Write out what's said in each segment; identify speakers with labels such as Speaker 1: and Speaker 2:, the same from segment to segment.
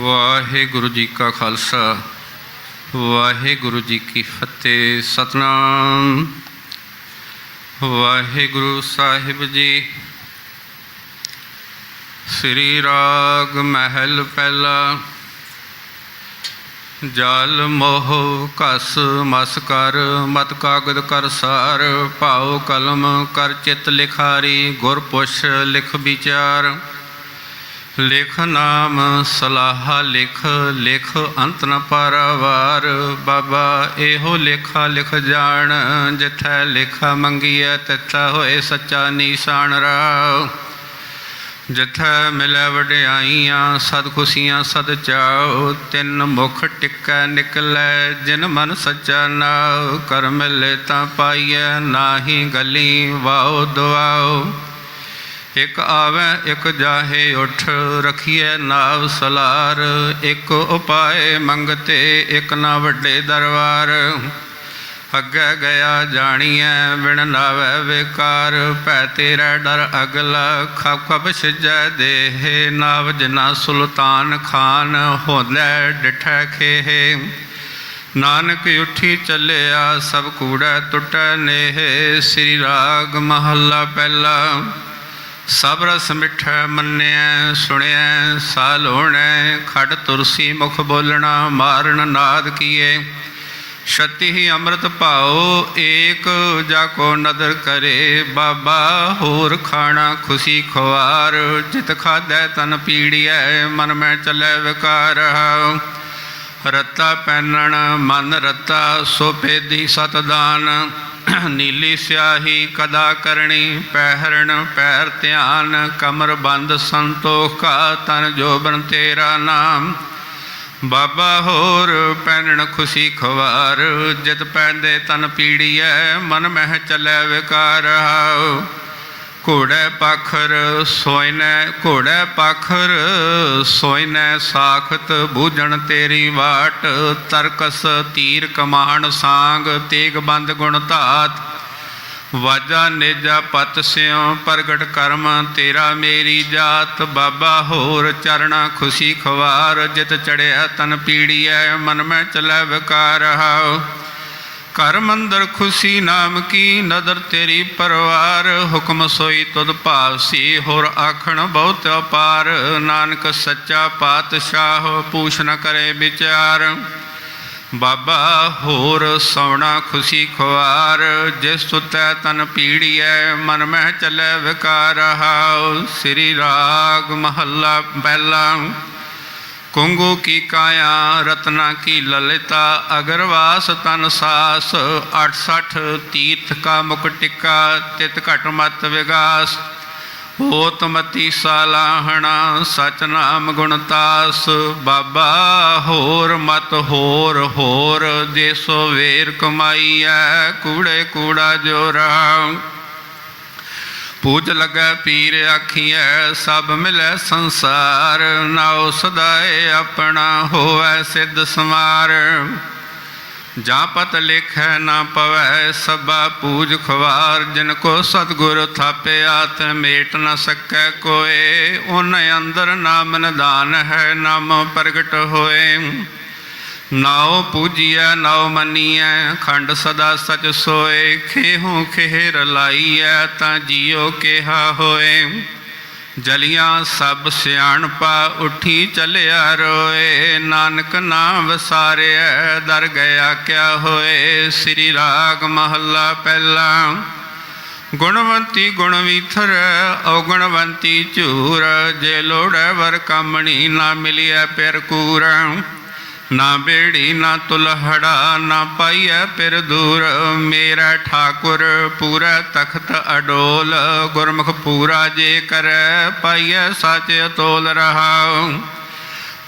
Speaker 1: ਵਾਹਿਗੁਰੂ ਜੀ ਕਾ ਖਾਲਸਾ, ਵਾਹਿਗੁਰੂ ਜੀ ਕੀ ਫਤਿਹ, ਸਤਨਾਮ। ਵਾਹਿਗੁਰੂ ਸਾਹਿਬ ਜੀ, ਸ੍ਰੀ ਰਾਗ ਮਹਿਲ ਪਹਿਲਾ, ਜਲ ਮੋਹ ਕਸ ਮਸ ਕਰ, ਮਤ ਕਾਗਦ ਕਰ ਸਾਰ, ਭਾਉ ਕਲਮ ਕਰ ਚਿਤ ਲਿਖਾਰੀ ਗੁਰ ਪੁਛ ਲਿਖ ਵਿਚਾਰ। ਲਿਖ ਨਾਮ, ਸਲਾਹਾ ਲਿਖ ਲਿਖ ਅੰਤ ਨ ਪਾਰਾਵਾਰ। ਬਾਬਾ ਇਹੋ ਲੇਖਾ ਲਿਖ ਜਾਣ, ਜਿਥੈ ਲੇਖਾ ਮੰਗੀਐ ਤਿਥੈ ਹੋਏ ਸੱਚਾ ਨੀਸਾਨ ਰਾਵ ਜਿਥੈ ਮਿਲੈ ਵਡਿਆਈਆਂ, ਸਦ ਖੁਸ਼ੀਆਂ ਸਦ ਚਾਉ ਤਿੰਨ ਮੁਖ ਟਿਕੈ ਨਿਕਲੈ, ਜਿਨ ਮਨ ਸੱਚਾ ਨਾਉ ਕਰ ਮਿਲੇ ਤਾਂ ਪਾਈਐ, ਨਾਹੀ ਗਲੀ ਵਾਉ ਦੁਆਉ ਇਕ ਆਵੈ, ਇਕ ਜਾਹੇ, ਉਠ ਰਖੀਐ ਨਾਵ ਸਲਾਰ। ਇਕ ਉਪਾਏ ਮੰਗਤੇ, ਇਕ ਨਾ ਵੱਡੇ ਦਰਬਾਰ। ਅੱਗੇ ਗਿਆ ਜਾਣੀਐ, ਬਿਨ ਨਾਵੈ ਵਿਕਾਰ। ਭੈ ਤੇਰਾ ਡਰ ਅਗਲਾ ਖਪ ਖਪ ਸਿਜੈ ਦੇਹ। ਨਾਵ ਜਨਾ ਸੁਲਤਾਨ ਖਾਨ ਹੋਲੇ ਡਿਠੈ ਖੇਹੇ। ਨਾਨਕ ਉਠੀ ਚੱਲਿਆ, ਸਭ ਕੂੜਾ ਟੁੱਟੈ ਨੇਹ। ਸ੍ਰੀ ਰਾਗ ਮਹੱਲਾ ਪਹਿਲਾ। ਸਭ ਰਸ ਮਿੱਠਾ ਮੰਨਿਆ ਸੁਣਿਐ, ਸਾਲ ਹੋਣੈ, ਖੜ ਤੁਰਸੀ ਮੁਖ ਬੋਲਣਾ, ਮਾਰਨ ਨਾਦ ਕੀਏ। ਛਤੀ ਹੀ ਅੰਮ੍ਰਿਤ ਭਾਉ, ਏਕ ਜਾ ਕੋ ਨਦਰ ਕਰੇ। ਬਾਬਾ, ਹੋਰ ਖਾਣਾ ਖੁਸ਼ੀ ਖਵਾਰ ਜਿਤ ਖਾਦੈ ਤਨ ਪੀੜੀਐ, ਮਨ ਮੈਂ ਚੱਲੇ ਵਿਕਾਰ। ਰਤਾ ਪੈਨਣ, ਮਨ ਰਤਾ, ਸੋ ਭੇਦੀ ਸਤਦਾਨ। ਨੀਲੀ ਸਿਆਹੀ ਕਦਾ ਕਰਨੀ ਪਹਿਰਣ ਪੈਰ ਧਿਆਨ, ਕਮਰ ਬੰਦ, ਸੰਤੋਖ ਕਾ ਤਨ ਜੋਬਨ ਤੇਰਾ ਨਾਮ। ਬਾਬਾ ਹੋਰ ਪੈਣਨ ਖੁਸ਼ੀ ਖਵਾਰ, ਜਿਤ ਪੈਂਦੇ ਤਨ ਪੀੜੀਐ, ਮਨ ਮਹਿ ਚੱਲੇ ਵਿਕਾਰ ਹਾਉ। ਘੋੜੈ ਪਾਖਰ ਸੋਇਨੈ, ਘੋੜੈ ਪਾਖਰ ਸੋਇਨੈ, ਸਾਖਤ ਬੂਝਣ ਤੇਰੀ ਵਾਟ, ਤਰਕਸ ਤੀਰ ਕਮਾਨ ਸਾੰਗ, ਤੇਗ ਬੰਦ ਗੁਣ ਧਾਤ। ਵਾਜਾ ਨੇਜਾ ਪਤ ਸਿਉ, ਪ੍ਰਗਟ ਕਰਮ ਤੇਰਾ ਮੇਰੀ ਜਾਤ। ਬਾਬਾ ਹੋਰ ਚਰਣਾ ਖੁਸ਼ੀ ਖਵਾਰ, ਜਿਤ ਚੜਿਆ ਤਨ ਪੀੜੀਐ, ਮਨ ਮੈਂ ਚਲੈ ਵਿਕਾਰ ਹਾਉ। ਘਰ ਮੰਦਰ ਖੁਸ਼ੀ ਨਾਮ ਕੀ? ਨਦਰ ਤੇਰੀ ਪਰਵਾਰ, ਹੁਕਮ ਸੋਈ ਤੁਧ ਭਾਵਸੀ, ਹੋਰ ਆਖਣ ਬਹੁਤ ਅਪਾਰ। ਨਾਨਕ ਸੱਚਾ ਪਾਤਸ਼ਾਹ, ਪੂਛ ਨ ਕਰੇ ਵਿਚਾਰ। ਬਾਬਾ, ਹੋਰ ਸੋਣਾ ਖੁਸ਼ੀ ਖਵਾਰ ਜਿਸ ਸੁਤੈ ਤਨ ਪੀੜੀਐ, ਮਨ ਮਹਿ ਚੱਲੇ ਵਿਕਾਰ ਹਾਉ। ਸ੍ਰੀ ਰਾਗ ਮਹੱਲਾ ਪਹਿਲਾ। ਕੁੰਗੂ ਕੀ ਕਾਇਆ, ਰਤਨਾ ਕੀ ਲਲਿਤਾ, ਅਗਰਵਾਸ ਤਨ ਸਾਸ 68 ਤੀਰਥ ਕਾ ਮੁਕ ਟਿਕਾ, ਤਿਤ ਘਟ ਮਤ ਵਿਗਾਸ। ਹੋਤ ਮਤੀ ਸਾਲਾਹਣਾ ਸਚ ਨਾਮ ਗੁਣਤਾਸ ਬਾਬਾ, ਹੋਰ ਮਤ ਹੋਰ ਹੋਰ ਦੇਸੋ ਵੇਰ ਕਮਾਈਐ, ਕੂੜੇ ਕੂੜਾ ਜੋਰਾ ਪੂਜ ਲਗੈ ਪੀਰ ਆਖੀਐ, ਸਭ ਮਿਲੈ ਸੰਸਾਰ। ਨਾਉ ਸਦਾਏ ਆਪਣਾ ਹੋਵੈ ਸਿੱਧ ਸਮਾਰ। ਜਾਂ ਪਤ ਲਿਖੈ, ਨਾ ਪਵੈ ਸਭਾ ਪੂਜ ਖਵਾਰ। ਜਿਨ ਕੋ ਸਤਗੁਰ ਥਾਪਿਆ ਤੇ ਮੇਟ ਨ ਸਕੈ ਕੋਏ। ਓਨ ਅੰਦਰ ਨਾਮ ਨਿਦਾਨ ਹੈ, ਨਾਮ ਪ੍ਰਗਟ ਹੋਏ। ਨਾਉ ਪੂਜੀਐ, ਨਾਉ ਮੰਨੀਐ, ਖੰਡ ਸਦਾ ਸਚ ਸੋਏ, ਖੇਹੂ ਖੇਹ ਰਲਾਈਐ ਤਾਂ ਜੀਉ ਕਿਹਾ ਹੋਏ। ਜਲੀਆਂ ਸਭ ਸਿਆਣਪਾ ਉਠੀ ਚਲਿਆ ਰੋਏ, ਨਾਨਕ ਨਾਮ ਵਸਾਰਿਐ, ਦਰ ਗਿਆ ਕਿਆ ਹੋਏ। ਸ੍ਰੀ ਰਾਗ ਮਹੱਲਾ ਪਹਿਲਾ, ਗੁਣਵੰਤੀ ਗੁਣ ਵੀਥਰ, ਔਗੁਣਵੰਤੀ ਝੂਰ, ਜੇ ਲੋੜੈ ਵਰ ਕਾਮਣੀ ਨਾ ਮਿਲਿਆ ਪਿਰ ਕੂਰ। ਨਾ ਬੇੜੀ, ਨਾ ਤੁਲਹੜਾ, ਨਾ ਪਾਈਐ ਪਿਰ ਦੂਰ। ਮੇਰਾ ਠਾਕੁਰ ਪੂਰਾ ਤਖਤ ਅਡੋਲ। ਗੁਰਮੁਖ ਪੂਰਾ ਜੇ ਕਰੈ, ਪਾਈਐ ਸਚ ਅਤੋਲ ਰਹਾਉ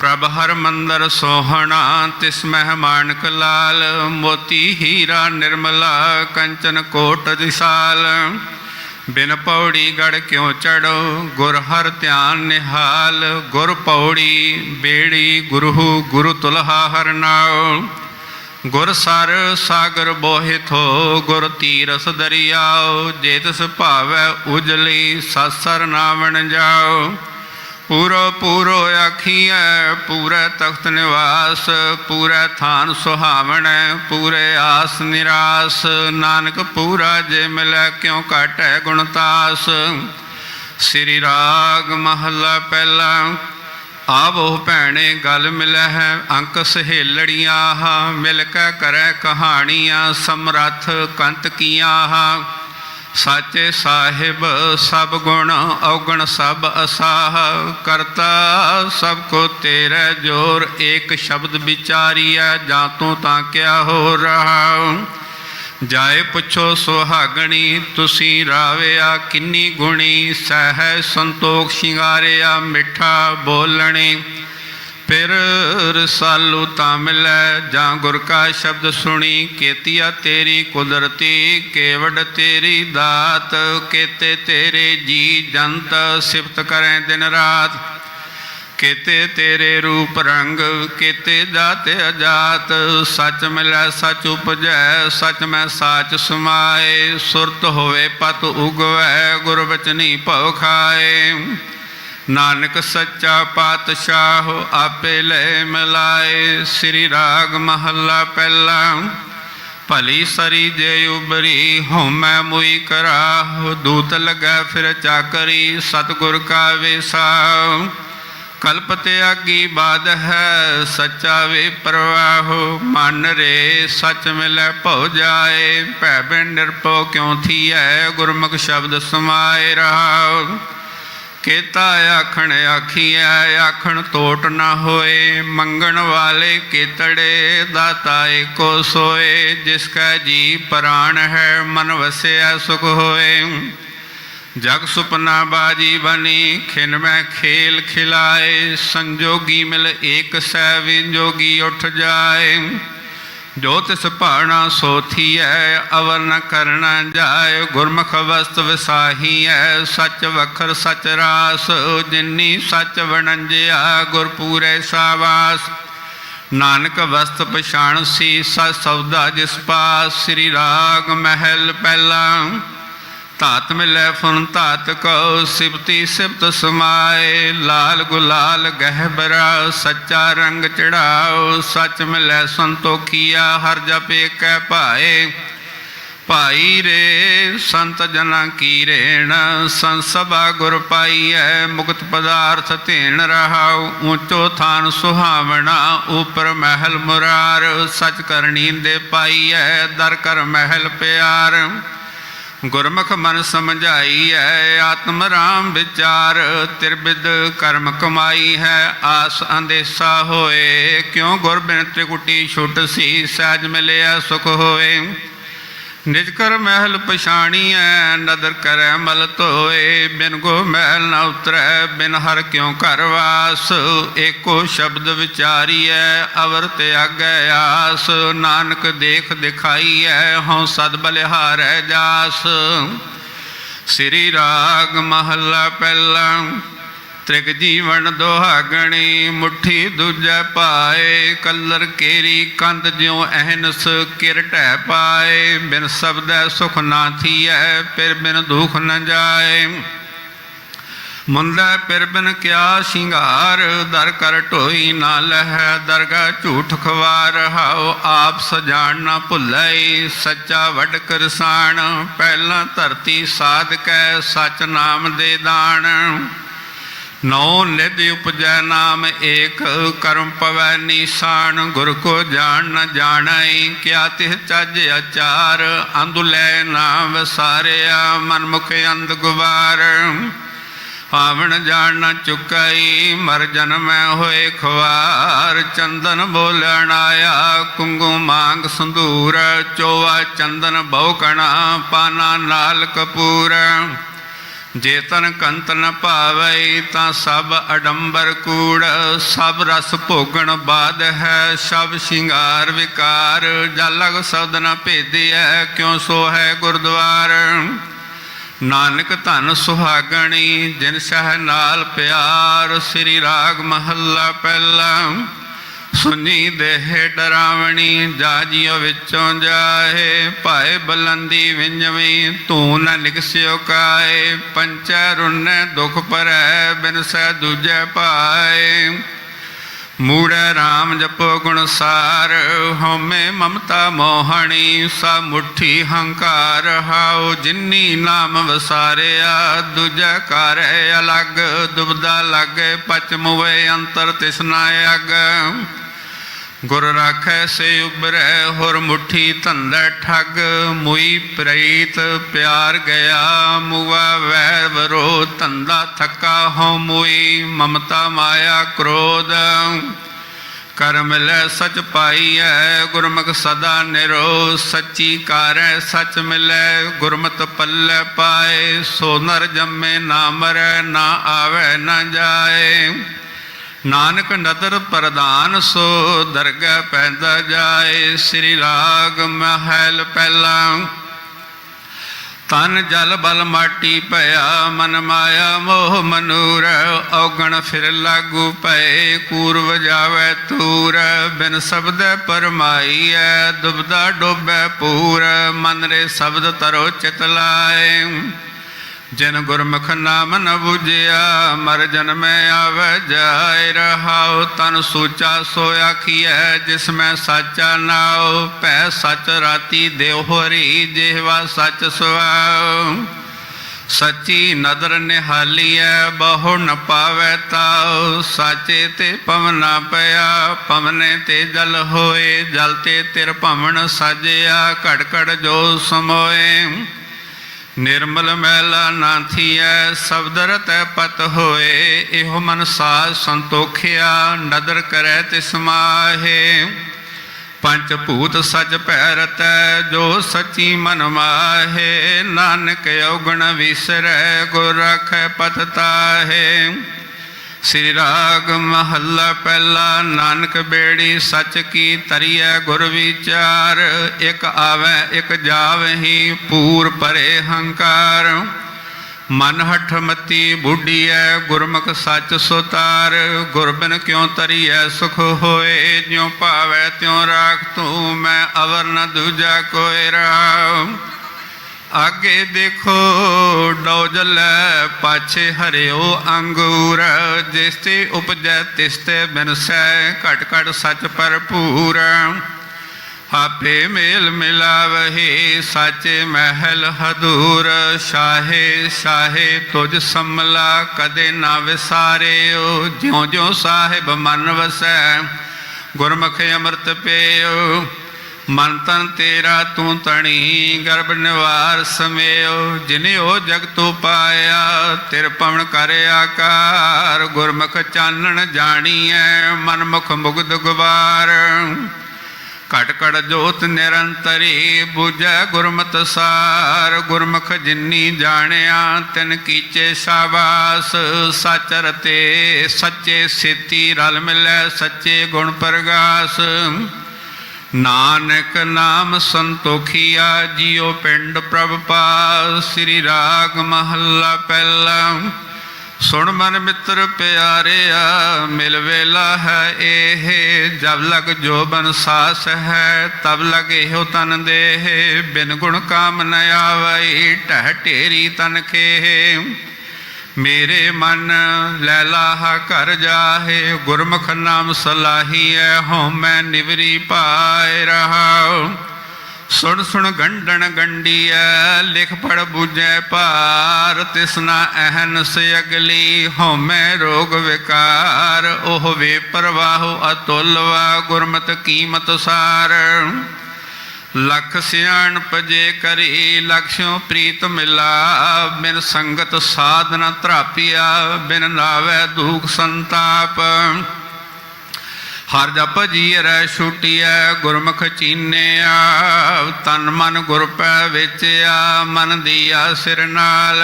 Speaker 1: ਪ੍ਰਭ ਹਰ ਮੰਦਰ ਸੋਹਣਾ, ਤਿਸ ਮਹਿ ਮਾਨਕ ਲਾਲ। ਮੋਤੀ ਹੀਰਾ ਨਿਰਮਲਾ, ਕੰਚਨ ਕੋਟ ਦਿਸਾਲ ਬਿਨ ਪੌੜੀ ਗੜ ਕਿਉ ਚੜੋ? ਗੁਰ ਹਰ ਧਿਆਨ ਨਿਹਾਲ, ਗੁਰ ਪੌੜੀ ਬੇੜੀ ਗੁਰੂ ਗੁਰੂ ਤੁਲਹਾ ਹਰ ਨਾਉ। ਗੁਰ ਸਰ ਸਾਗਰ ਬੋਹਿ ਥੋ, ਗੁਰ ਤੀਰਸ ਦਰਿਆਓ ਜੇ ਤਿਸ ਭਾਵੈ ਉਜਲੀ ਸਸਰ ਨਾਵਣ ਜਾਓ ਪੂਰੋ ਪੂਰੋ ਆਖੀਐ, ਪੂਰੇ ਤਖਤ ਨਿਵਾਸ, ਪੂਰੇ ਥਾਨ ਸੁਹਾਵਣੈ, ਪੂਰੇ ਆਸ ਨਿਰਾਸ। ਨਾਨਕ ਪੂਰਾ ਜੇ ਮਿਲੈ, ਕਿਉ ਘਟੈ ਗੁਣਤਾਸ ਸ੍ਰੀ ਰਾਗ ਮਹੱਲਾ ਪਹਿਲਾ, ਆਵੋ ਭੈਣੇ, ਗੱਲ ਮਿਲੈ ਹੈ ਅੰਕ ਸਹੇਲੜੀਆਂ ਹਾ ਮਿਲ ਕੇ ਕਰੈ ਕਹਾਣੀਆਂ, ਸਮਰੱਥ ਕੰਤ ਕੀਆਂ ਹਾ। ਸਾਚੇ ਸਾਹਿਬ ਸਭ ਗੁਣ ਔਗਣ ਸਭ ਅਸਾਹ, ਕਰਤਾ ਸਭ ਕੋ ਤੇਰੇ ਜੋਰ, ਏਕ ਸ਼ਬਦ ਵਿਚਾਰੀਐ, ਜਾਂ ਤੂੰ ਤਾਂ ਕਿਆ ਹੋ ਰਹਾ? ਜਾਏ ਪੁੱਛੋ ਸੁਹਾਗਣੀ, ਤੁਸੀਂ ਰਾਵਿਆ ਕਿੰਨੀ ਗੁਣੀ, ਸਹਿ ਸੰਤੋਖ ਸ਼ਿੰਗਾਰਿਆ ਮਿੱਠਾ ਬੋਲਣੀ। ਫਿਰ ਰਸਾਲੂ ਤਾਂ ਮਿਲੈ, ਜਾਂ ਗੁਰ ਕਾ ਸ਼ਬਦ ਸੁਣੀ, ਕੇਤੀਆ ਤੇਰੀ ਕੁਦਰਤੀ, ਕੇਵੜ ਤੇਰੀ ਦਾਤ, ਕੇਤੇ ਤੇਰੇ ਜੀ ਜੰਤ ਸਿਫਤ ਕਰੈ ਦਿਨ ਰਾਤ। ਕੇਤੇ ਤੇਰੇ ਰੂਪ ਰੰਗ, ਕੀਤੇ ਜਾਤ ਅਜਾਤ, ਸੱਚ ਮਿਲੈ, ਸੱਚ ਉਪਜੈ, ਸੱਚ ਮੈਂ ਸਾਚ ਸਮਾਏ। ਸੁਰਤ ਹੋਵੇ ਪਤ ਉਗਵੈ, ਗੁਰ ਬਚਨੀ ਭਉ ਖਾਏ। ਨਾਨਕ ਸੱਚਾ ਪਾਤਸ਼ਾਹ ਆਪੇ ਲੈ ਮਿਲਾਏ। ਸ੍ਰੀ ਰਾਗ ਮਹੱਲਾ ਪਹਿਲਾ। ਭਲੀ ਸਰੀ ਜੇ ਉਬਰੀ ਹਉਮੈ ਮੁਈ ਕਰਾਹ। ਦੂਤ ਲਗਾ ਫਿਰ ਚਾਕਰੀ, ਸਤਗੁਰ ਕਾ ਵੇਸਾ ਕਲਪ ਤੇ ਆਗੀ ਬਾਦ ਹੈ, ਸੱਚਾ ਵੇ ਪ੍ਰਵਾਹੋ। ਮਨ ਰੇ ਸੱਚ ਮਿਲੈ ਭਉ ਜਾਏ। ਭੈ ਬਿਨ ਨਿਰਭਉ ਕਿਉ ਥੀਐ, ਗੁਰਮੁਖ ਸ਼ਬਦ ਸਮਾਏ ਰਹਾਉ। ਕੇਤਾ ਆਖਣ ਆਖੀਐ ਆਖਣ ਤੋਟ ਨਾ ਹੋਏ। ਮੰਗਣ ਵਾਲੇ ਕੇਤੜੇ ਦਾਤਾ ਏਕੋ ਸੋਏ। ਜਿਸ ਕਾ ਜੀ ਪ੍ਰਾਣ ਹੈ, ਮਨ ਵਸਿਆ ਸੁਖ ਹੋਏ। ਜਗ ਸੁਪਨਾ ਬਾਜੀ ਬਣੀ ਖਿਨ ਮੈਂ ਖੇਲ ਖਿਲਾਏ। ਸੰਜੋਗੀ ਮਿਲ ਏਕ ਸੈ, ਵਿਜੋਗੀ ਉੱਠ ਜਾਏ। ਜੋ ਤਿਸ ਭਾਣਾ ਸੋਥੀਐ, ਅਵਰ ਨ ਕਰਨਾ ਜਾਏ ਗੁਰਮੁਖ ਵਸਤ ਵਿਸਾਹੀਐ, ਸੱਚ ਵਖਰ ਸਚ ਰਾਸ, ਜਿਨੀ ਸੱਚ ਵਣੰਜਿਆ ਗੁਰ ਪੂਰੇ ਸਾਵਾਸ। ਨਾਨਕ ਵਸਤ ਪਛਾਣ ਸੀ ਸਤ ਸੌਦਾ ਜਿਸ ਪਾਸ, ਸ੍ਰੀ ਰਾਗ ਮਹਿਲ ਪਹਿਲਾ। ਧਾਤ ਮਿਲੈ ਫੁਨ ਧਾਤ ਕੋ ਸਿਫਤੀ ਸਿਫਤ ਸਮਾਏ। ਲਾਲ ਗੁਲਾਲ ਗਹਿਬਰਾ ਸੱਚਾ ਰੰਗ ਚੜਾਓ। ਸੱਚ ਮਿਲੈ ਸੰਤੋਖੀਆ, ਹਰ ਜਪੇ ਕੈ ਭਾਏ। ਭਾਈ ਰੇ, ਸੰਤ ਜਨਾਂ ਕੀ ਰੇਣ। ਸੰਸਭਾ ਗੁਰ ਪਾਈਐ, ਮੁਕਤ ਪਦਾਰਥ ਧੇਣ ਰਹਾਉ ਊਚੋ ਥਾਨ ਸੁਹਾਵਣਾ, ਉਪਰ ਮਹਿਲ ਮੁਰਾਰ। ਸਚ ਕਰਨੀ ਦੇ ਪਾਈਐ, ਦਰ ਕਰ ਮਹਿਲ ਪਿਆਰ। ਗੁਰਮੁਖ ਮਨ ਸਮਝਾਈ ਹੈ, ਆਤਮ ਰਾਮ ਵਿਚਾਰ ਤਿਰਬਿਦ ਕਰਮ ਕਮਾਈ ਹੈ, ਆਸ ਅੰਦੇਸਾ ਹੋਏ। ਕਿਉ ਗੁਰ ਬਿਨ ਤ੍ਰਿਕੁਟੀ ਛੁੱਟ ਸੀ, ਸਹਿਜ ਮਿਲਿਆ ਸੁਖ ਹੋਏ। ਨਿਜਕਰ ਮਹਿਲ ਪਛਾਣੀ ਐ ਨਦਰ ਕਰੈ ਮਲ ਧੋਏ, ਬਿਨ ਗੋ ਮਹਿਲ ਨ ਉਤਰੈ, ਬਿਨ ਹਰ ਕਿਉ ਘਰ ਵਾਸ, ਏਕੋ ਸ਼ਬਦ ਵਿਚਾਰੀਐ, ਅਵਰ ਤੇ ਤਿਆਗੈ ਆਸ, ਨਾਨਕ ਦੇਖ ਦਿਖਾਈਐ, ਹਉ ਸਦ ਬਲਿਹਾਰੈ ਜਾਸ। ਸ੍ਰੀ ਰਾਗ ਮਹੱਲਾ ਪਹਿਲਾ। ਤ੍ਰਿਗ ਜੀਵਨ ਦੁਹਾਗਣੀ ਮੁਠੀ ਦੂਜੈ ਪਾਏ, ਕਲਰ ਕੇਰੀ ਕੰਧ ਜਿਉ ਅਹਨਸ ਕਿਰ ਢਹਿ ਪਾਏ। ਬਿਨ ਸਬਦੈ ਸੁਖ ਨਾ ਥੀਐ, ਫਿਰ ਬਿਨ ਦੁਖ ਨ ਜਾਏ। ਮੁੰਦਾ ਪਿਰ ਬਿਨ ਕਿਆ ਸ਼ਿੰਗਾਰ, ਦਰ ਕਰ ਢੋਈ ਨਾ ਲਹਿ ਦਰਗਾ ਝੂਠ ਖਵਾਰ, ਹਾਉ ਆਪ ਸਜਾਣ ਨਾ ਭੁੱਲੈ, ਸੱਚਾ ਵੱਡ ਕਰਸਾਨ ਪਹਿਲਾਂ ਧਰਤੀ ਸਾਧਕੈ ਸਚ ਨਾਮ ਦੇ ਦਾਣ। ਨੌ ਨਿਧ ਉਪਜੈ ਨਾਮ ਏਕ, ਕਰਮ ਪਵੈ ਨੀਸਾਨ, ਗੁਰ ਕੋ ਜਾਣ ਨ ਜਾਣੈ, ਕਿਆ ਤਿਹ ਚੱਜ ਅਚਾਰ ਅੰਦੁਲੈ ਨਾਮ ਵਸਾਰਿਆ ਮਨ ਮੁਖ ਅੰਧ ਗੁਵਾਰ। ਪਾਵਨ ਜਾਣ ਨ ਚੁਕਈ ਮਰ ਜਨਮੈ ਹੋਏ ਖਵਾਰ ਚੰਦਨ ਬੋਲਣ ਆਇਆ, ਕੁੰਗੂ ਮੰਗ ਸੰਧੂਰ। ਚੋਆ ਚੰਦਨ ਬਹੁਕਣਾ ਪਾਨਾ ਨਾਲ ਕਪੂਰ। ਜੇ ਤਨ ਕੰਤ ਨ ਭਾਵੈ ਤਾਂ ਸਭ ਅਡੰਬਰ ਕੂੜ, ਸਭ ਰਸ ਭੋਗਣ ਬਾਦ ਹੈ, ਸਭ ਸ਼ਿੰਗਾਰ ਵਿਕਾਰ। ਜਲਗ ਲਗ ਸ਼ਬਦ ਨ ਭੇਦਿਐ, ਕਿਉ ਸੋ ਹੈ ਗੁਰਦੁਆਰ? ਨਾਨਕ ਧਨ ਸੁਹਾਗਣੀ, ਜਿਨ ਸਹਿ ਨਾਲ ਪਿਆਰ, ਸ੍ਰੀ ਰਾਗ ਮਹੱਲਾ ਪਹਿਲਾ। ਸੁਨੀ ਦੇਹ ਡਰਾਵਣੀ ਜਾਜਿਓ ਵਿੱਚੋਂ ਜਾਏ, ਭਾਏ ਬਲੰਦੀ ਵਿੰਜਵੀ ਤੂੰ ਨ ਲਿਖਸਿਓ ਕਾਏ, ਪੰਚੈ ਰੁਨੈ ਦੁਖ ਪਰੈ ਬਿਨ ਸਹਿ ਦੂਜੈ ਪਾਏ ਮੂੜੈ RAM ਜਪੋ ਗੁਣ ਸਾਰ, ਹਉਮੈ ਮਮਤਾ ਮੋਹਣੀ ਸਾ ਮੁਠੀ ਹੰਕਾਰ ਹਾਉ, ਜਿਨੀ ਨਾਮ ਵਸਾਰਿਆ, ਦੂਜਾ ਕਰੈ ਅਲੱਗ, ਦੁਬਦਾ ਲਾਗੇ ਪਚ ਮੁਵੇ ਅੰਤਰ ਤਿਸਨਾ ਅਗ। ਗੁਰ ਰਾਖੈ ਸੇ ਉਬਰੈ ਹੋਰ ਮੁਠੀ ਧੰਦਾ ਠੱਗ, ਮੁਈ ਪ੍ਰੀਤ ਪਿਆਰ ਗਿਆ, ਮੁਆ ਵੈਰ ਵਰੋ ਧੰਦਾ ਥੱਕਾ ਹੋ ਮੁਈ, ਮਮਤਾ ਮਾਇਆ ਕ੍ਰੋਧ। ਕਰਮ ਲੈ ਸਚ ਪਾਈਐ, ਗੁਰਮੁਖ ਸਦਾ ਨਿਰੋ ਸੱਚੀ ਕਾਰੈ ਸਚ ਮਿਲੈ, ਗੁਰਮਤ ਪੱਲੇ ਪਾਏ, ਸੋ ਨਰ ਜੰਮੇ ਨਾ ਮਰੈ, ਨਾ ਆਵੈ, ਨਾ ਜਾਏ। ਨਾਨਕ ਨਦਰ ਪ੍ਰਦਾਨ ਸੋ ਦਰਗਹਿ ਪੈਂਦਾ ਜਾਏ, ਸ੍ਰੀ ਰਾਗ ਮਹਿਲ ਪਹਿਲਾ। ਤਨ ਜਲ ਬਲ ਮਾਟੀ ਭਇਆ ਮਨ ਮਾਇਆ ਮੋਹ ਮਨੂਰ, ਔਗਣ ਫਿਰ ਲਾਗੂ ਪਏ ਕੂਰ ਵਜਾਵੇ ਤੂਰ ਬਿਨ ਸ਼ਬਦ ਪਰਮਾਈਐ, ਦੁਬਦਾ ਡੋਬੈ ਪੂਰ, ਮਨ ਰੇ ਸ਼ਬਦ ਤਰੋ ਚਿਤ ਲਾਏ। ਜਿਨ ਗੁਰਮੁਖ ਨਾਮ ਨ ਬੁਝਿਆ, ਮਰ ਜਨਮੈ ਆਵੈ ਜਾਇ ਰਹਾਉ। ਤਨ ਸੂਚਾ ਸੋ ਆਖੀਐ, ਜਿਸ ਮੈਂ ਸਾਚਾ ਨਾਉ। ਭੈ ਸਚ ਰਾਤੀ ਦੇਵ ਹੋਰੀ, ਜਿਹਵਾ ਸਚ ਸੁਆਉ। ਸੱਚੀ ਨਦਰ ਨਿਹਾਲੀਐ, ਬਹੁ ਨ ਪਾਵੈ ਤਾਉ। ਸਾਚੇ ਤੇ ਪਵਨਾ ਪਿਆ, ਪਵਨੇ ਤੇ ਜਲ ਹੋਏ। ਜਲ ਤੇ ਤਿਰ ਭਵਨ ਸਾਜਿਆ, ਘੜ ਘੜ ਜੋ ਸਮੋਏ। ਨਿਰਮਲ ਮਹਿਲਾ ਨਾ ਥੀਐ ਸ਼ਬਦ ਰਤੈ ਪਤ ਹੋਏ, ਇਹੋ ਮਨ ਸਾਜ ਸੰਤੋਖਿਆ, ਨਦਰ ਕਰੈ ਤਿਸ ਮਾਹੇ। ਪੰਜ ਭੂਤ ਸਜ ਭੈ ਰਤੈ ਜੋ ਸੱਚੀ ਮਨ ਮਾਹੇ। ਨਾਨਕ ਔਗਣ ਵਿਸਰੈ, ਗੁਰ ਰਖੈ ਪਤ ਤਾਹੇ। ਸ੍ਰੀ ਰਾਗ ਮਹੱਲਾ ਪਹਿਲਾ ਨਾਨਕ ਬੇੜੀ ਸੱਚ ਕੀ ਤਰੀਐ ਗੁਰ ਵਿਚਾਰ, ਇਕ ਆਵੈ, ਇਕ ਜਾਵਹੀ, ਪੂਰ ਪਰੇ ਹੰਕਾਰ। ਮਨ ਹਠ ਮਤੀ ਬੁੱਢੀਐ, ਗੁਰਮੁਖ ਸੱਚ ਸੁਤਾਰ। ਗੁਰਬਿਨ ਕਿਉ ਤਰੀਐ ਸੁਖ ਹੋਏ, ਜਿਉ ਭਾਵੈ ਤਿਉ ਰਾਖ ਤੂੰ, ਮੈਂ ਅਵਰ ਨ ਦੂਜਾ ਕੋਇ ਰਾਮ ਆਗੇ ਦੇਖੋ ਡੋ ਜਲੈ ਪਾਛੇ ਹਰਿਓ ਅੰਗੂਰ। ਜਿਸ ਤੇ ਉਪਜੈ, ਤਿਸ ਤੇ ਬਿਨਸੈ ਘਟ ਘਟ ਸਚ ਭਰਪੂਰ। ਆਪੇ ਮੇਲ ਮਿਲਾਵਹੀ, ਸਾਚੇ ਮਹਿਲ ਹਦੂਰ। ਸ਼ਾਹੇ ਸ਼ਾਹੇ ਤੁਝ ਸੰਮਲਾ, ਕਦੇ ਨਾ ਵਿਸਾਰਿਓ। ਜਿਉ ਜਿਉ ਸਾਹਿਬ ਮਨ ਵਸੈ, ਗੁਰਮੁਖ ਅੰਮ੍ਰਿਤ ਪੇਓ। ਮਨ ਤਨ ਤੇਰਾ ਤੂੰ ਤਣੀ, ਗਰਭ ਨਿਵਾਰ ਸਮੇਓ ਉਹ ਜਗਤੂ ਪਾਇਆ, ਤਿਰ ਪਵਨ ਕਰ ਆਕਾਰ, ਗੁਰਮੁਖ ਚਾਨਣ ਜਾਣੀਐ ਮਨ ਮੁਖ ਮੁਗਧ ਗਵਾਰ ਘਟ ਘਟ ਜੋਤ ਨਿਰੰਤਰੀ 부ਜੈ ਗੁਰਮਤਿ ਸਾਰ, ਗੁਰਮੁਖ ਜਿਨੀ ਜਾਣਿਆ, ਤਿਨ ਕੀਚੇ ਸ਼ਾਬਾਸ। ਸਚ ਰਤੇ ਸੱਚੇ ਸੇਤੀ ਰਲ ਮਿਲੈ, ਸੱਚੇ ਗੁਣ ਪ੍ਰਗਾਸ। ਨਾਨਕ ਨਾਮ ਸੰਤੋਖੀਆ ਜਿਉ ਪਿੰਡ ਪ੍ਰਭ ਪਾਸ ਸ੍ਰੀ ਰਾਗ ਮਹੱਲਾ ਪਹਿਲਾ। ਸੁਣ ਮਨ ਮਿੱਤਰ ਪਿਆਰਿਆ, ਮਿਲ ਵੇਲਾ ਹੈ ਇਹ, ਜਬ ਲਗ ਜੋ ਬਨ ਸਾਸ ਹੈ, ਤਬ ਲਗ ਇਹੋ ਤਨ ਦੇਹ। ਬਿਨ ਗੁਣ ਕਾਮ ਨ ਆਵਈ, ਢਹਿ ਢੇਰੀ ਤਨ ਖੇ ਮੇਰੇ ਮਨ ਲੈ ਲਾਹਾ ਕਰ ਜਾਹੇ, ਗੁਰਮੁਖ ਨਾਮ ਸਲਾਹੀਐ, ਹਉ ਮੈਂ ਨਿਵਰੀ ਪਾਇ ਰਹਾਉ। ਸੁਣ ਸੁਣ ਗੰਡਣ ਗੰਡੀਐ, ਲਿਖ ਪੜ ਬੁਝੈ ਭਾਰ ਤਿਸਨਾ ਅਹਨਸ ਅਗਲੀ ਹਉਮੈ ਰੋਗ ਵਿਕਾਰ। ਉਹ ਵੇ ਪ੍ਰਵਾਹੁ ਅਤੁਲਵਾ ਗੁਰਮਤ ਕੀਮਤ ਸਾਰ। ਲਖ ਸਿਆਣ ਪਜੇ ਕਰੀ ਲਖਿਓ ਪ੍ਰੀਤ ਮਿਲਾ। ਬਿਨ ਸੰਗਤ ਸਾਧਨਾ ਧਰਾਪਿਆ, ਬਿਨ ਨਾਵੇ ਦੁਖ ਸੰਤਾਪ। ਹਰ ਜਪ ਜੀ ਰੈ ਛੁਟਿਐ, ਗੁਰਮੁਖ ਚੀਨਿਆ। ਤਨ ਮਨ ਗੁਰ ਪੈ ਵਿਚਿਆ, ਮਨ ਦੀਆ ਸਿਰ ਨਾਲ।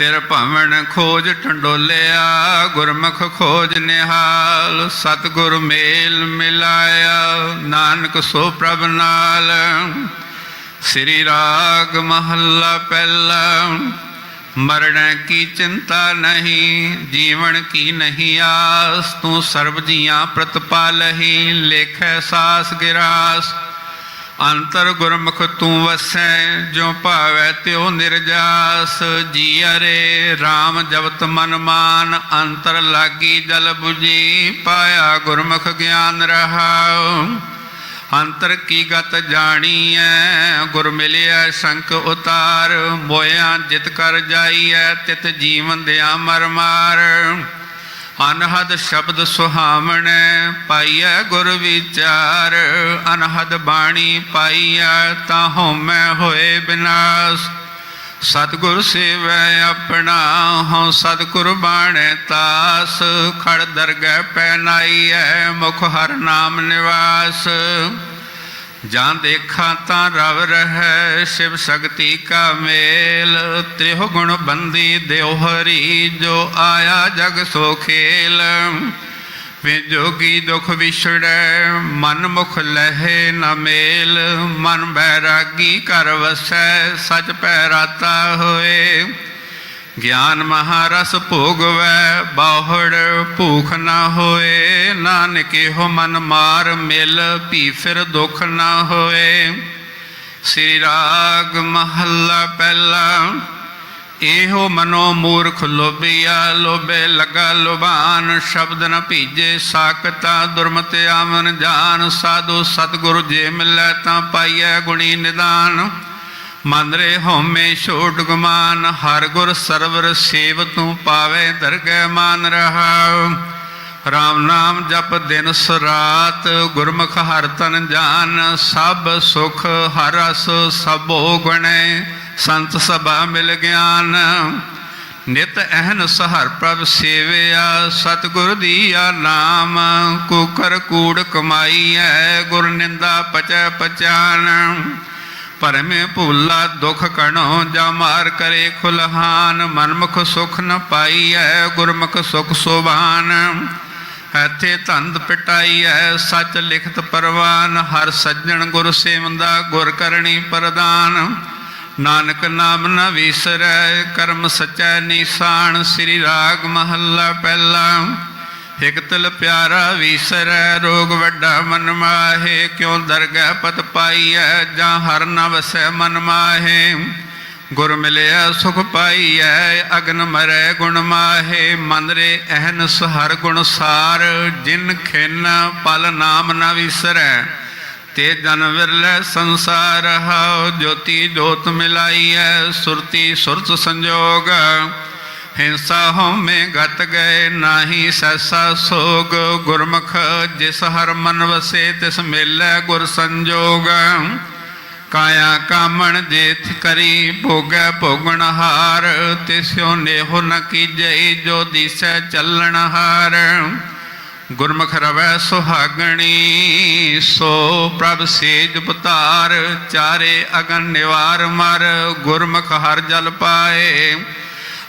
Speaker 1: ਤਿਰ ਭਵਨ ਖੋਜ ਟੰਡੋਲਿਆ, ਗੁਰਮੁਖ ਖੋਜ ਨਿਹਾਲ, ਸਤਿਗੁਰ ਮੇਲ ਮਿਲਾਇਆ, ਨਾਨਕ ਸੋ ਪ੍ਰਭ ਨਾਲ। ਸ੍ਰੀ ਰਾਗ ਮਹੱਲਾ ਪਹਿਲਾ ਮਰਨ ਕੀ ਚਿੰਤਾ ਨਹੀਂ, ਜੀਵਨ ਕੀ ਨਹੀਂ ਆਸ, ਤੂੰ ਸਰਬ ਜੀਆਂ ਪ੍ਰਤਪਾਲਹੀ ਲੇਖੈ ਸਾਸ ਗਿਰਾਸ। ਅੰਤਰ ਗੁਰਮੁਖ ਤੂੰ ਵਸੈ ਜੋ ਭਾਵੈ ਤਿਉ ਨਿਰਜਾਸ। ਜੀ ਅਰੇ RAM ਜਪਤ ਮਨ ਮਾਨ, ਅੰਤਰ ਲਾਗੀ ਜਲ 부ਜੀ ਪਾਇਆ ਗੁਰਮੁਖ ਗਿਆਨ ਰਹਾਉ। ਅੰਤਰ ਕੀ ਗਤ ਜਾਣੀਐ, ਗੁਰ ਮਿਲਿਆ ਸ਼ੰਕ ਉਤਾਰ। ਮੋਇਆ ਜਿਤ ਕਰ ਜਾਈਐ, ਤਿਤ ਜੀਵਨ ਦਿਆ ਮਰ ਮਾਰ। ਅਨਹਦ ਸ਼ਬਦ ਸੁਹਾਵਣੈ ਪਾਈਐ ਗੁਰ ਵਿਚਾਰ, ਅਨਹਦ ਬਾਣੀ ਪਾਈਐ ਤਾਂ ਹਉਮੈ ਹੋਏ ਬਿਨਾਸ਼। ਸਤਿਗੁਰ ਸੇਵੈ ਆਪਣਾ, ਹਉ ਸਤਿਗੁਰ ਬਾਣੈ ਤਾਸ। ਖੜ ਦਰਗਹਿ ਪੈ ਨਾਈਐ ਮੁਖ ਹਰ ਨਾਮ ਨਿਵਾਸ। ਜਾਂ ਦੇਖਾਂ ਤਾਂ ਰਵ ਰਹਿ ਸ਼ਿਵ ਸ਼ਕਤੀ ਕਾ ਮੇਲ। ਤ੍ਰਿਹੁ ਗੁਣ ਬੰਦੀ ਦਿਉ ਹਰੀ, ਜੋ ਆਇਆ ਜਗ ਸੋ ਖੇਲ। ਵੇ ਜੋਗੀ ਦੁਖ ਵਿਛੜੈ, ਮਨ ਮੁਖ ਲਹੇ ਨ ਮੇਲ। ਮਨ ਬੈਰਾਗੀ ਕਰ ਵਸੈ, ਸਚ ਪੈ ਰਾਤਾ ਹੋਏ। ਗਿਆਨ ਮਹਾਰਸ ਭੋਗਵੈ, ਬਾਹੜ ਭੂਖ ਨਾ ਹੋਏ। ਨਾਨਕ ਇਹੋ ਮਨ ਮਾਰ ਮਿਲ, ਭੀ ਫਿਰ ਦੁਖ ਨਾ ਹੋਏ। ਸ੍ਰੀ ਰਾਗ ਮਹੱਲਾ ਪਹਿਲਾ, ਇਹੋ ਮਨੋ ਮੂਰਖ ਲੋਭੀਆ, ਲੋਭੇ ਲਗਾ ਲੁਬਾਨ ਸ਼ਬਦ ਨ ਭੀਜੇ ਸਾਕਤਾ ਦੁਰਮਤਿ ਆਵਨ ਜਾਨ ਸਾਧੂ ਸਤਿਗੁਰੂ ਜੇ ਮਿਲੈ ਤਾਂ ਪਾਈਐ ਗੁਣੀ ਨਿਦਾਨ। ਮਨ ਰੇ ਹਉਮੈ ਛੋਟ ਗੁਮਾਨ, ਹਰ ਗੁਰ ਸਰਵਰ ਸੇਵ ਤੂੰ ਪਾਵੇ ਦਰਗਹਿ ਮਾਨ ਰਹਾਉ ਰਾਮ ਨਾਮ ਜਪ ਦਿਨ ਸਰਾਤ, ਗੁਰਮੁਖ ਹਰ ਤਨ ਜਾਨ, ਸਭ ਸੁਖ ਹਰ ਰਸ ਸਭੋ ਗੁਣੈ, ਸੰਤ ਸਭਾ ਮਿਲ ਗਿਆਨ। ਨਿਤ ਅਹਨ ਸਹਰ ਪ੍ਰਭ ਸੇਵਿਆ, ਸਤਿਗੁਰ ਦੀਆ ਨਾਮ ਕੁਕਰ ਕੂੜ ਕਮਾਈਐ ਗੁਰ ਨਿੰਦਾ ਪਚੈ ਪਚਾਨ। ਪਰਮੇ ਭੂਲਾ ਦੁਖ ਕਣੋ ਜਾ ਮਾਰ ਕਰੇ ਖੁਲਹਾਨ, ਮਨਮੁਖ ਸੁਖ ਨ ਪਾਈਐ, ਗੁਰਮੁਖ ਸੁਖ ਸੋਭਾਨ। ਹੱਥੇ ਧੰਦ ਪਟਾਈਐ, ਸੱਚ ਲਿਖਤ ਪਰਵਾਨ, ਹਰ ਸੱਜਣ ਗੁਰ ਸੇਵੰਦਾ ਗੁਰ ਕਰਨੀ ਪ੍ਰਦਾਨ। ਨਾਨਕ ਨਾਮ ਨ ਵਿਸਰੈ, ਕਰਮ ਸਚੈ ਨਿਸ਼ਾਨ, ਸ੍ਰੀ ਰਾਗ ਮਹੱਲਾ ਪਹਿਲਾ। ਇਕ ਤਿਲ ਪਿਆਰਾ ਵਿਸਰੈ ਰੋਗ ਵੱਡਾ ਮਨ ਮਾਹੇ, ਕਿਉ ਦਰਗਹਿ ਪਤ ਪਾਈਐ, ਜਾਂ ਹਰ ਨ ਵਸੈ ਮਨ ਮਾਹੇ? ਗੁਰ ਮਿਲਿਆ ਸੁਖ ਪਾਈਐ, ਅਗਨ ਮਰੈ ਗੁਣ ਮਾਹੇ, ਮਨ ਰੇ ਅਹਨਸ ਹਰ ਗੁਣ ਸਾਰ, ਜਿਨ ਖਿਨ ਪਲ ਨਾਮ ਨ ਵਿਸਰੈ। ਤੇ ਜਨ ਵਿਰਲੇ ਸੰਸਾਰ, ਹਉ ਜੋਤੀ ਜੋਤ ਮਿਲਾਈਐ, ਸੁਰਤੀ ਸੁਰਤ ਸੰਜੋਗ। ਹਿੰਸਾ ਹਉਮੈ ਗਤ ਗਏ, ਨਾਹੀ ਸੈਸਾ ਸੋਗ। ਗੁਰਮੁਖ ਜਿਸ ਹਰ ਮਨ ਵਸੇ, ਤਿਸ ਮੇਲੇ ਗੁਰ ਸੰਜੋਗ। ਕਾਇਆ ਕਾਮਣ ਜੇਥ ਕਰੀ, ਭੋਗੈ ਭੋਗਣ ਹਾਰ। ਤਿਸਿਓ ਨੇਹੁ ਨ ਕੀਜੈ, ਜੋ ਦਿਸੈ ਚੱਲਣ ਹਾਰ। ਗੁਰਮੁਖ ਰਵੈ ਸੁਹਾਗਣੀ, ਸੋ ਪ੍ਰਭ ਸੇਜ ਪਤਾਰ। ਚਾਰੇ ਅਗਨ ਨਿਵਾਰ ਮਰ, ਗੁਰਮੁਖ ਹਰ ਜਲ ਪਾਏ।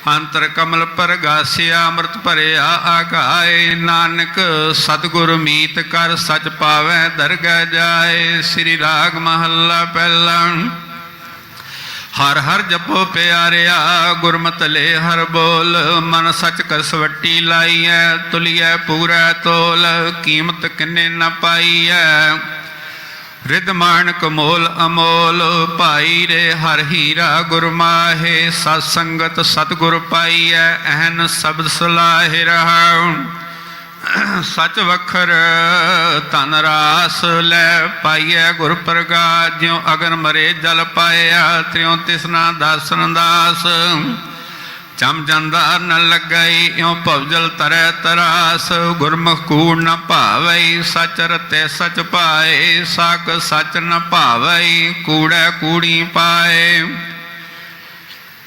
Speaker 1: ਅੰਤਰ ਕਮਲ ਪਰਗਾਸਿਆ, ਅੰਮ੍ਰਿਤ ਭਰਿਆ ਆਗਾਏ। ਨਾਨਕ, ਸਤਿਗੁਰ ਮੀਤ ਕਰ ਸਚ ਪਾਵੈ, ਦਰਗਹਿ ਜਾਏ। ਸ੍ਰੀ ਰਾਗ ਮਹੱਲਾ ਪਹਿਲਾ ਹਰ ਹਰ ਜਪੋ ਪਿਆਰਿਆ, ਗੁਰਮਤਿ ਲੈ ਹਰ ਬੋਲ। ਮਨ ਸਚ ਕਸਵੱਟੀ ਲਾਈਐ, ਤੁਲਿਐ ਪੂਰਾ ਤੋਲ। ਕੀਮਤ ਕਿੰਨੇ ਨ ਪਾਈਐ। ਰਿਦ ਮਾਨਕ ਮੋਲ ਅਮੋਲ, ਭਾਈ ਰੇ ਹਰ ਹੀਰਾ ਗੁਰ ਮਾਹੇ ਸਤ ਸੰਗਤ ਸਤਿਗੁਰ ਪਾਈਐ ਅਹਨ ਸ਼ਬਦ ਸਲਾਹਿ ਰਹਾਉ ਸਚ ਵਖਰ ਤਨ ਰਾਸ ਲੈ ਪਾਈਐ ਗੁਰ ਪ੍ਰਗਾਸ ਜਿਉ ਅਗਨ ਮਰੇ ਜਲ ਪਾਇਆ, ਤਿਉ ਤਿਸਨਾ ਦਾਸਨ ਦਾਸ। ਚਮ ਜਾਂਦਾ ਨ ਲੱਗਈ, ਇਉ ਭਵਜਲ ਤਰੈ ਤਰਾਸ। ਗੁਰਮੁਖ ਕੂੜ ਨ ਭਾਵਈ ਸਚ ਰਤੇ ਸਚ ਪਾਏ। ਸਾਕ ਸਚ ਨ ਭਾਵਈ, ਕੂੜੈ ਕੂੜੀ ਪਾਏ।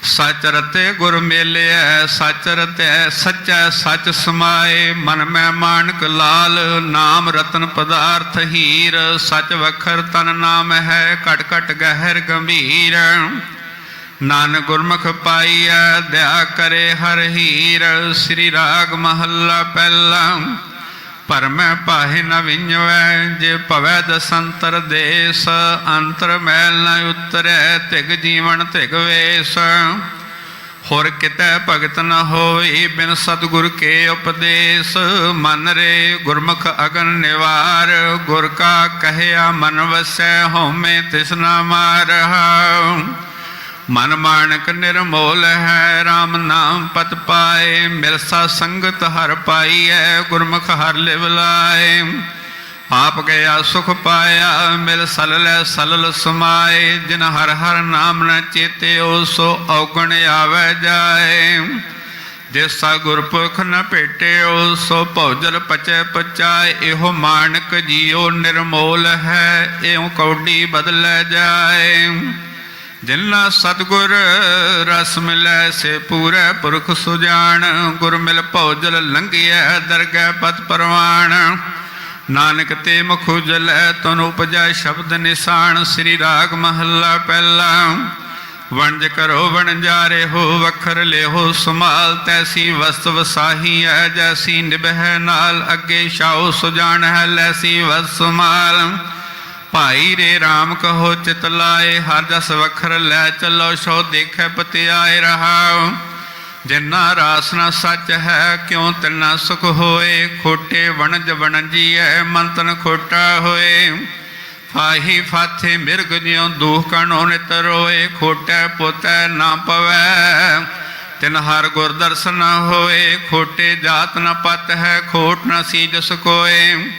Speaker 1: ਸਚ ਰਤੇ ਗੁਰ ਮੇਲਿਐ ਸਚ ਰਤੈ ਸਚੈ ਸਚ ਸਮਾਏ। ਮਨ ਮੈਂ ਮਾਨਕ ਲਾਲ, ਨਾਮ ਰਤਨ ਪਦਾਰਥ ਹੀਰ। ਸਚ ਵਖਰ ਤਨ ਨਾਮ ਹੈ, ਘਟ ਘਟ ਗਹਿਰ ਗੰਭੀਰ। ਨਾਨਕ ਗੁਰਮੁਖ ਪਾਈਐ, ਦਇਆ ਕਰੇ ਹਰ ਹੀਰ ਸ੍ਰੀ ਰਾਗ ਮਹੱਲਾ ਪਹਿਲਾ ਪਰਮੈ ਪਾਹੇ ਨ ਵਿඤਵੈ ਜੇ ਭਵੈ ਦਸੰਤਰ ਦੇਸ। ਅੰਤਰ ਮੈਲ ਨ ਉਤਰੈ, ਤਿਗ ਜੀਵਨ ਤਿਗ ਵੇਸ। ਹੋਰ ਕਿਤੈ ਭਗਤ ਨ ਹੋਈ ਬਿਨ ਸਤਿਗੁਰ ਕੇ ਉਪਦੇਸ਼। ਮਨ ਰੇ ਗੁਰਮੁਖ ਅਗਨ ਨਿਵਾਰ, ਗੁਰ ਕਾ ਕਹਿਆ ਮਨ ਵਸੈ, ਹਉਮੈ ਤਿਸਨਾ ਮਾਰਹਾ। ਮਨ ਮਾਨਕ ਨਿਰਮੋਲ ਹੈ RAM ਨਾਮ ਪਤ ਪਾਏ ਮਿਲਸਾ ਸੰਗਤ ਹਰ ਪਾਈਐ, ਗੁਰਮੁਖ ਹਰ ਲਿਵ ਲਾਏ। ਆਪ ਗਿਆ ਸੁਖ ਪਾਇਆ, ਮਿਲ ਸਲਲੇ ਸਲਲ ਸਮਾਏ, ਜਿਨ ਹਰ ਹਰ ਨਾਮ ਨ ਚੇਤਿਓ, ਸੋ ਔਗਣ ਆਵੇ ਜਾਏ। ਜਿਸਾ ਗੁਰਪੁਰਖ ਨ ਭੇਟਿਓ, ਸੋ ਭੌਜਲ ਪਚੈ ਪਚਾਏ, ਇਹੋ ਮਾਨਕ ਜੀਓ ਨਿਰਮੋਲ ਹੈ, ਇਉ ਕੌਡੀ ਬਦਲੈ ਜਾਏ। ਜਿਨਾ ਸਤਗੁਰ ਰਸ ਮਿਲੈ, ਸੇ ਪੂਰੇ ਪੁਰਖ ਸੁਜਾਨ ਗੁਰ ਮਿਲ ਭੌਜਲ ਲੰਘਿਐ, ਦਰਗਹਿ ਪਤ ਪਰਵਾਨ ਨਾਨਕ ਤੇ ਮੁਖ ਉਜਲੈ ਤਨ ਉਪਜੈ, ਸ਼ਬਦ ਨਿਸ਼ਾਨ ਸ੍ਰੀ ਰਾਗ ਮਹੱਲਾ ਪਹਿਲਾ, ਵਣਜ ਕਰੋ ਵਣਜਾਰੇ ਹੋ, ਵਖਰ ਲਿਓ ਸਮਾਲ ਤੈਸੀ ਵਸਤ ਵਸਾਹੀ ਹੈ ਜੈਸੀ ਨਿਭੈ ਨਾਲ, ਅੱਗੇ ਸ਼ਾਉ ਸੁਜਾਨ ਹੈ, ਲੈਸੀ ਵਸਮਾਲ ਸਮਾਲ ਭਾਈ ਰੇ RAM ਕਹੋ ਚਿਤ ਲਾਏ, ਹਰ ਜਸ ਵਖਰ ਲੈ ਚੱਲੋ, ਸੋ ਦੇਖੈ ਪਤਿਆਏ ਰਹਾਉ। ਜਿਨਾ ਰਾਸਨਾ ਸੱਚ ਹੈ, ਕਿਉ ਤਿਨਾ ਸੁਖ ਹੋਏ? ਖੋਟੇ ਵਣਜ ਵਣਜੀਐ, ਮੰਤਨ ਖੋਟਾ ਹੋਏ। ਫਾਹੀ ਫਾਥੇ ਮਿਰਗ ਜਿਉ ਦੁਖ ਕਣੋ ਨਿਤ ਰੋਏ, ਖੋਟੈ ਪੋਤੈ ਨਾ ਪਵੈ। ਤਿਨ ਹਰ ਗੁਰ ਦਰਸ਼ਨ ਨਾ ਹੋਏ, ਖੋਟੇ ਜਾਤ ਨ ਪਤ ਹੈ, ਖੋਟ ਨ ਸੀਜਸ ਕੋਏ।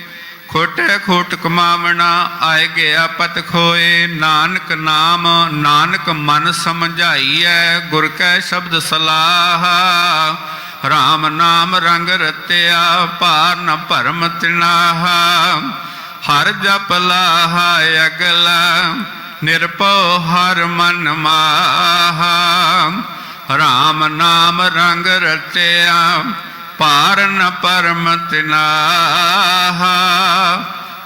Speaker 1: ਖੋਟੇ ਖੋਟ ਕਮਾਵਣਾ, ਆਏ ਗਿਆ ਪਤ ਖੋਏ, ਨਾਨਕ ਨਾਮ, ਨਾਨਕ ਮਨ ਸਮਝਾਈਐ, ਗੁਰ ਕੈ ਸ਼ਬਦ ਸਲਾਹ। RAM ਨਾਮ ਰੰਗ ਰਤਿਆ, ਭਾਰ ਨ ਭਰਮ ਤਿਨਾਹ। ਹਰ ਜਪ ਲਾਹਾ ਅਗਲਾ, ਨਿਰਭਉ ਹਰ ਮਨ ਮਾਹਾ। RAM ਨਾਮ ਰੰਗ ਰਤਿਆ ਪਾਰ ਪਰਮ ਤਿਨਾਹਾ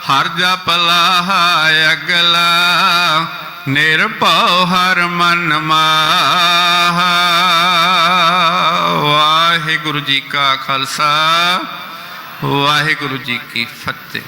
Speaker 1: ਹਰ ਜਪ ਲਾਹਾ ਅਗਲਾ। ਨਿਰਭਉ ਹਰ ਮਨ ਮਾਹਾ। ਵਾਹਿਗੁਰੂ ਜੀ ਕਾ ਖਾਲਸਾ। ਵਾਹਿਗੁਰੂ ਜੀ ਕੀ ਫਤਿਹ।